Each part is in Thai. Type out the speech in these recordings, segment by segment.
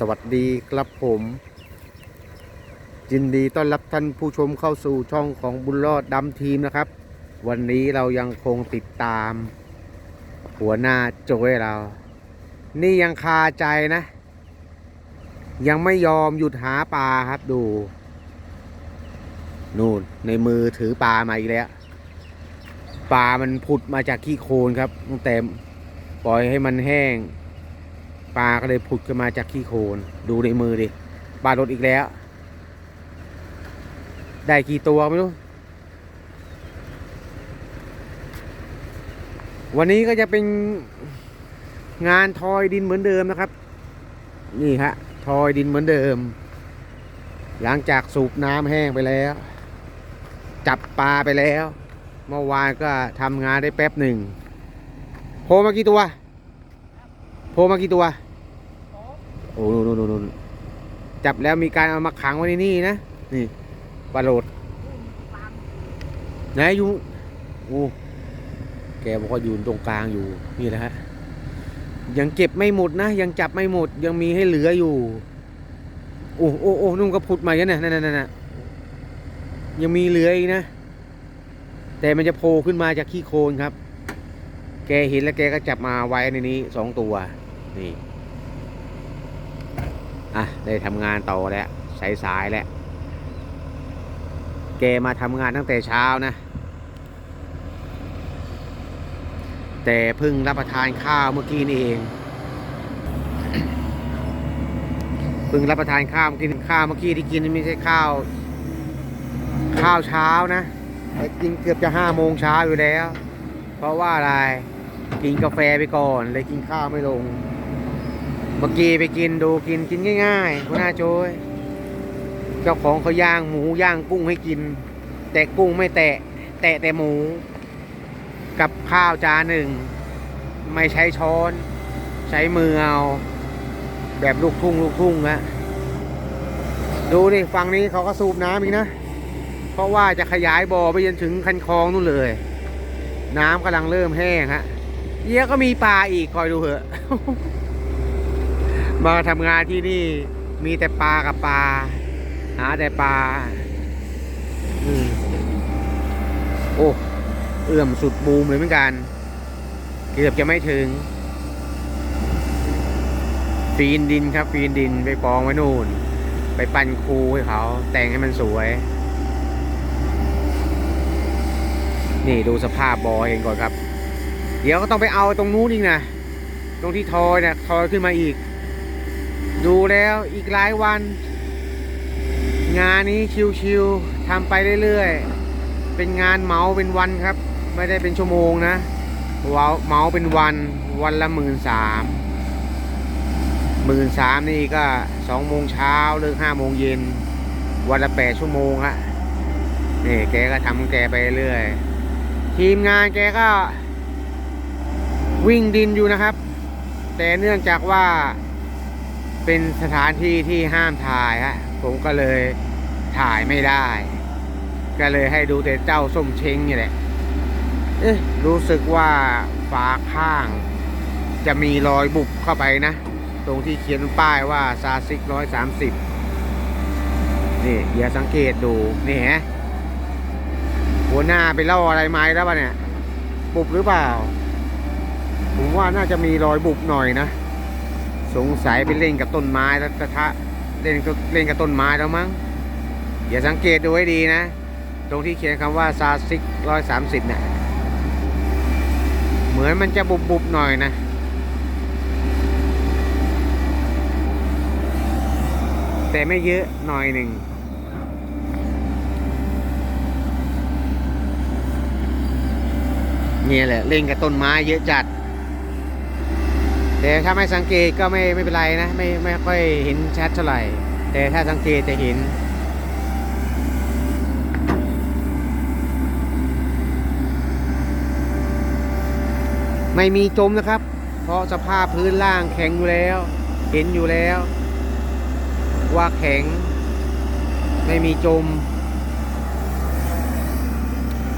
สวัสดีครับผมยินดีต้อนรับท่านผู้ชมเข้าสู่ช่องของบุญรอดดำทีมนะครับ วันนี้เรายังคงติดตาม หัวหน้าโจยเรา นี่ยังคาใจนะ ยังไม่ยอมหยุดหาปลาครับดู นู่นในมือถือปลามาอีกแล้วปลามันผุดมาจากขี้โคลนครับตั้งแต่ปล่อยให้มันแห้ง ปลาก็เลยผุดขึ้นมาจากขี้โคลนดูในมือดิปลาลดอีกแล้ว ได้กี่ตัวไม่รู้ วันนี้ก็จะเป็นงานทอยดินเหมือนเดิมนะครับ นี่ฮะทอยดินเหมือนเดิม หลังจากสูบน้ำแห้งไปแล้ว จับปลาไปแล้ว เมื่อวานก็ทำงานได้แป๊บหนึ่งโผล่มากี่ตัวโผล่มากี่ตัว โอ้โนโนโนนจับแล้วมีการเอามาขังไว้ในนี่นะนี่ปลาโหลดไหนอยู่โอ้แกบอกว่าอยู่ตรงกลางอยู่นี่แหละฮะยังเก็บไม่หมดนะ ยังจับไม่หมดยังมีให้เหลืออยู่ โอ้โอ้โอ้นุ่มก็ผุดใหม่กันเนี่ยนั่นนั่นนั่นยังมีเหลืออีกนะ แต่มันจะโผล่ขึ้นมาจากขี้โคลนครับ แกเห็นแล้วแกก็จับมาไว้ในนี้สองตัว นี่ อะได้ทำงานต่อแล้วสายสายๆแล้วแกมาทำงานตั้งแต่เช้านะ แต่เพิ่งรับประทานข้าวเมื่อกี้นี่เองเพิ่งรับประทานข้าวกินข้าวเมื่อกี้ที่กินไม่ใช่ข้าว ข้าวเช้านะแต่กินเกือบจะห้าโมงเช้าอยู่แล้ว เพราะว่าอะไรกินกาแฟไปก่อนเลยกินข้าวไม่ลง มื่อกี้ไปกินดูกินกินง่ายๆคุณอาโจยเจ้าของเขาย่างหมูย่างกุ้งให้กิน แต่กุ้งไม่แตะ แตะแต่หมู กับข้าวจานหนึ่ง ไม่ใช้ช้อน ใช้มือเอาแบบลูกทุ่งลูกทุ่งนะดูดิฝั่งนี้เขาก็สูบน้ำอีกนะ เพราะว่าจะขยายบ่อไปจนถึงคันคลองนู่นเลย น้ำกำลังเริ่มแห้งฮะเยี่ยก็มีปลาอีกคอยดูเถอะ มาทำงานที่นี่มีแต่ปลากับปลา หาแต่ปลาอืมโอ้เอื้อมสุดบูมเลยเหมือนกัน เกือบจะไม่ถึง ฟีนดินครับ ฟีนดินไปกองไว้นู่น ไปปั้นคูให้เขา แต่งให้มันสวย นี่ดูสภาพบอเองก่อนครับ เดี๋ยวก็ต้องไปเอาตรงนู้นอีกนะ ตรงที่ทอยเนี่ยทอยขึ้นมาอีก ดูแล้วอีกหลายวัน งานนี้ชิวๆทำไปเรื่อยๆ เป็นงานเหมาเป็นวันครับ ไม่ได้เป็นชั่วโมงนะเหมาเป็นวันวันละหมื่นสามหมื่นสามนี่ก็สองโมงเช้าเลิกห้าโมงเย็น วันละแปดชั่วโมงฮะนี่แกก็ทำแกไปเรื่อย ทีมงานแกก็วิ่งดินอยู่นะครับ แต่เนื่องจากว่า เป็นสถานที่ที่ห้ามถ่ายฮะผมก็เลยถ่ายไม่ได้ ก็เลยให้ดูแต่เจ้าส้มเช้งนี่แหละเอ๊ะรู้สึกว่าฝาข้าง จะมีรอยบุบเข้าไปนะ ตรงที่เขียนป้ายว่าซาซิกร้อยสามสิบนี่อย่าสังเกตดูนี่ฮะหัวหน้าไปเล่าอะไรไม้แล้วปะเนี่ย บุบหรือเปล่า ผมว่าน่าจะมีรอยบุบหน่อยนะ สงสัยไปเล่นกับต้นไม้แล้วกระทะเล่นกับเล่นกับต้นไม้แล้วมั้งอย่าสังเกตดูให้ดีนะ ตรงที่เขียนคำว่าซาซิกร้อยสามสิบเนี่ยเหมือนมันจะบุบบุบหน่อยนะแต่ไม่เยอะหน่อยหนึ่งเนี่ยแหละเล่นกับต้นไม้เยอะจัด แต่ถ้าไม่สังเกตก็ไม่ไม่เป็นไรนะไม่ไม่ค่อยเห็นชัดเท่าไหร่ แต่ถ้าสังเกตจะเห็นไม่มีจมนะครับ เพราะสภาพพื้นล่างแข็งอยู่แล้ว เห็นอยู่แล้ว ว่าแข็ง ไม่มีจม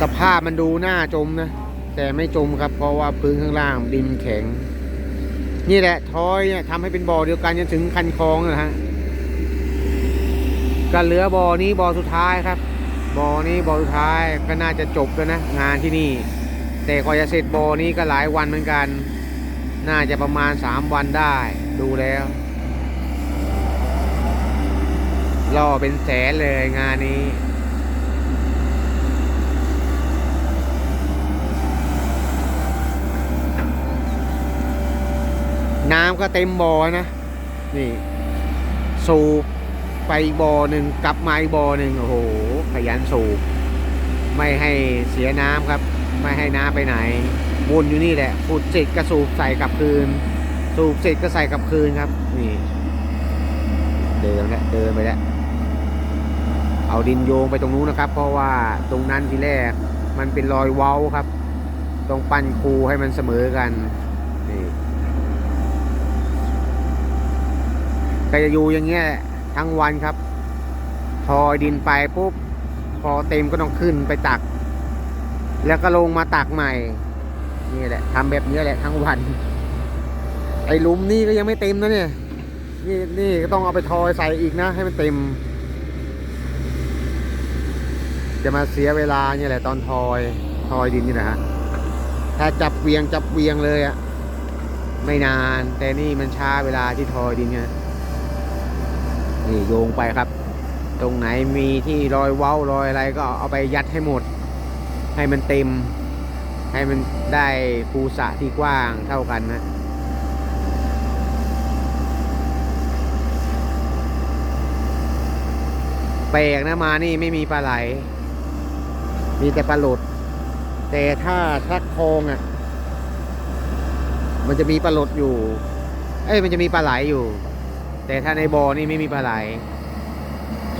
สภาพมันดูหน่าจมนะ แต่ไม่จมครับ เพราะว่าพื้นข้างล่างดินแข็ง นี่แหละทอยเนี่ยทำให้เป็นบ่อเดียวกันจนถึงคันคลองนะฮะก็เหลือบ่อนี้บ่อสุดท้ายครับบ่อนี้บ่อสุดท้ายก็น่าจะจบแล้วนะงานที่นี่ แต่กว่าจะเสร็จบ่อนี้ก็หลายวันเหมือนกัน น่าจะประมาณสามวันได้ดูแล้วล่อเป็นแสนเลยงานนี้ น้ำก็เต็มบ่อนะ นี่ สูบไปบ่อหนึ่งกลับมาอีกบ่อหนึ่งโอ้โหขยันสูบไม่ให้เสียน้ำครับ ไม่ให้น้ำไปไหนวนอยู่นี่แหละขุดเสร็จก็สูบใส่กลับคืน สูบเสร็จก็ใส่กลับคืนครับ นี่ เดินแล้วเดินไปแล้วเอาดินโยงไปตรงนู้นนะครับ เพราะว่าตรงนั้นทีแรกมันเป็นรอยเว้าครับ ต้องปั้นคูให้มันเสมอกันนี่ ก็จะอยู่อย่างเงี้ยทั้งวันครับ พอดินไปปุ๊บพอเต็มก็ต้องขึ้นไปตัก แล้วก็ลงมาตักใหม่ นี่แหละทำแบบนี้แหละทั้งวัน ไอ้ลุมนี่ก็ยังไม่เต็มนะเนี่ย นี่นี่ก็ต้องเอาไปทอยใส่อีกนะ ให้มันเต็ม จะมาเสียเวลาเนี่ยแหละตอนทอยทอยดินนี่นะฮะถ้าจับเวียงจับเวียงเลยอะไม่นาน แต่นี่มันช้าเวลาที่ทอยดินเนี่ย นี่โยงไปครับ ตรงไหนมีที่รอยเว้ารอยอะไรก็เอาไปยัดให้หมด ให้มันเต็ม ให้มันได้ภูสะที่กว้างเท่ากันนะแปลกนะมานี่ไม่มีปลาไหล มีแต่ปลาหลดแต่ถ้าทักคลองอะ มันจะมีปลาหลดอยู่ เอ้ยมันจะมีปลาไหลอยู่ แต่ถ้าในบ่อนี่ไม่มีปลาไหล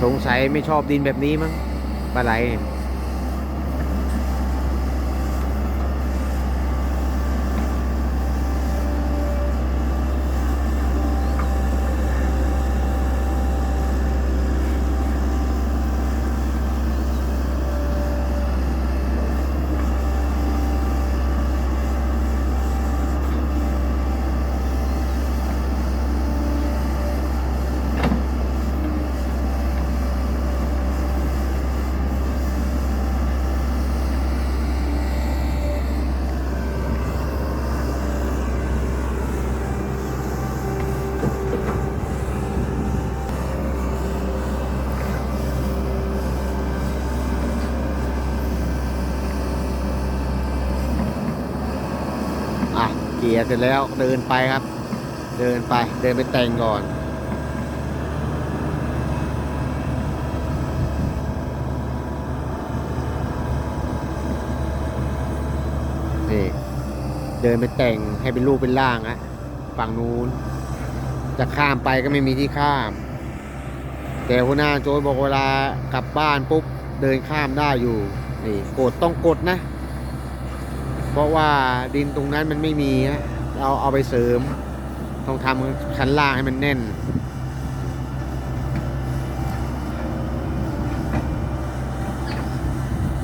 สงสัยไม่ชอบดินแบบนี้มั้งปลาไหลเนี่ย เกียร์เสร็จแล้วเดินไปครับ เดินไปเดินไปแต่งก่อน นี่ เดินไปแต่งให้เป็นรูปเป็นร่างอะฝั่งนู้น จะข้ามไปก็ไม่มีที่ข้าม แต่หัวหน้าโจยบอกเวลากลับบ้านปุ๊บ เดินข้ามได้อยู่ นี่กดต้องกดนะ ราะว่าดินตรงนั้นมันไม่มีเราเอาไปเสริมต้องทำชั้นล่างให้มันแน่น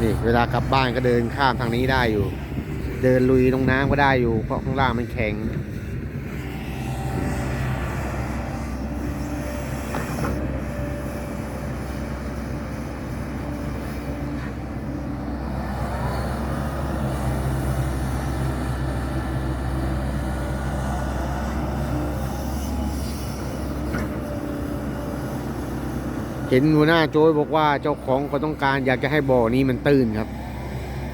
นี่เวลากลับบ้านก็เดินข้ามทางนี้ได้อยู่ เดินลุยตรงน้ำก็ได้อยู่ เพราะข้างล่างมันแข็ง ห็นหัวหน้าโจ้ยบอกว่าเจ้าของเขาต้องการอยากจะให้บ่อนี้มันตื้นครับ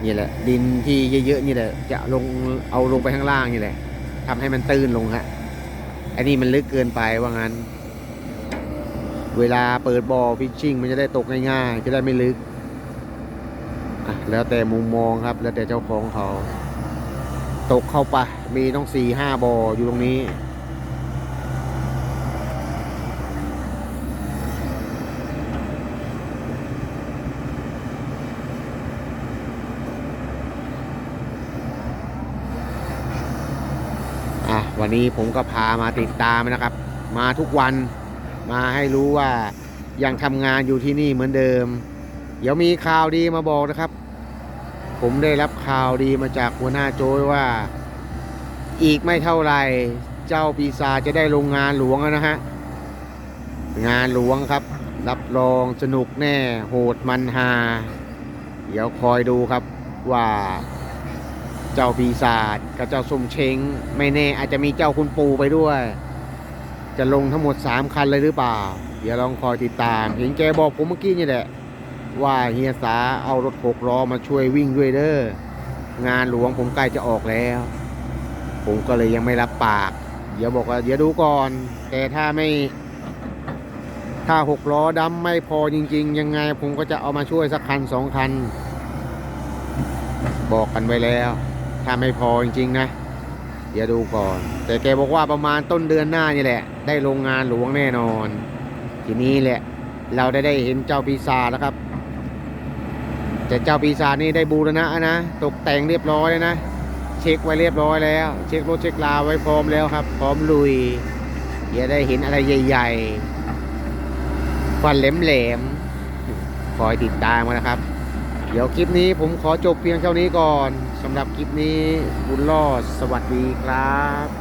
นี่แหละ ดินที่เยอะๆนี่แหละ จะลงเอาลงไปข้างล่างนี่แหละทำให้มันตื้นลงฮะอันนี้มันลึกเกินไปว่างั้น เวลาเปิดบ่อฟิชชิ่งมันจะได้ตกง่ายๆจะได้ไม่ลึกอะแล้วแต่มุมมองครับ แล้วแต่เจ้าของเขา ตกเข้าไปมีต้องสี่ห้าบ่ออยู่ตรงนี้ อะวั นี้ผมก็พามาติดตามนะครับ มาทุกวันมาให้รู้ว่ายังทำงานอยู่ที่นี่เหมือนเดิม เดี๋ยวมีข่าวดีมาบอกนะครับ ผมได้รับข่าวดีมาจากหัวหน้าโจยว่า อีกไม่เท่าไหร่เจ้าปีศาจจะได้ลงงานหลวงแล้วนะฮะงานหลวงครับ รับรองสนุกแน่โหดมันฮาเดี๋ยวคอยดูครับว่า เจ้าปีศาจกับเจ้าสมเชงไม่แน่อาจจะมีเจ้าคุณปูไปด้วย จะลงทั้งหมด 3 คันเลยหรือเปล่า เดี๋ยวลองคอยติดตาม เห็นแกบอกผมเมื่อกี้นี่แหละ ว่าเฮียสาเอารถหกล้อมาช่วยวิ่งด้วยเด้องานหลวงผมใกล้จะออกแล้ว ผมก็เลยยังไม่รับปาก เดี๋ยวบอกว่าเดี๋ยวดูก่อน แต่ถ้าไม่ ถ้าหกล้อดำไม่พอจริง ๆ ยังไงผมก็จะเอามาช่วยสักคันสองคัน บอกกันไว้แล้ว ถ้าไม่พอจริงๆนะ เดี๋ยวดูก่อน แต่แกบอกว่าประมาณต้นเดือนหน้านี่แหละ ได้โรงงานหลวงแน่นอน ทีนี้แหละ เราได้ได้เห็นเจ้าปีศาจแล้วครับ แต่เจ้าปีศาจนี่ได้บูรณะนะ ตกแต่งเรียบร้อยแล้วนะ เช็คไว้เรียบร้อยแล้ว เช็ครถเช็คลาไว้พร้อมแล้วครับ พร้อมลุย เดี๋ยวได้เห็นอะไรใหญ่ๆฟันแหลมๆคอยติดตามกันนะครับ เดี๋ยวคลิปนี้ผมขอจบเพียงเท่านี้ก่อน สำหรับคลิปนี้บุญรอดสวัสดีครับ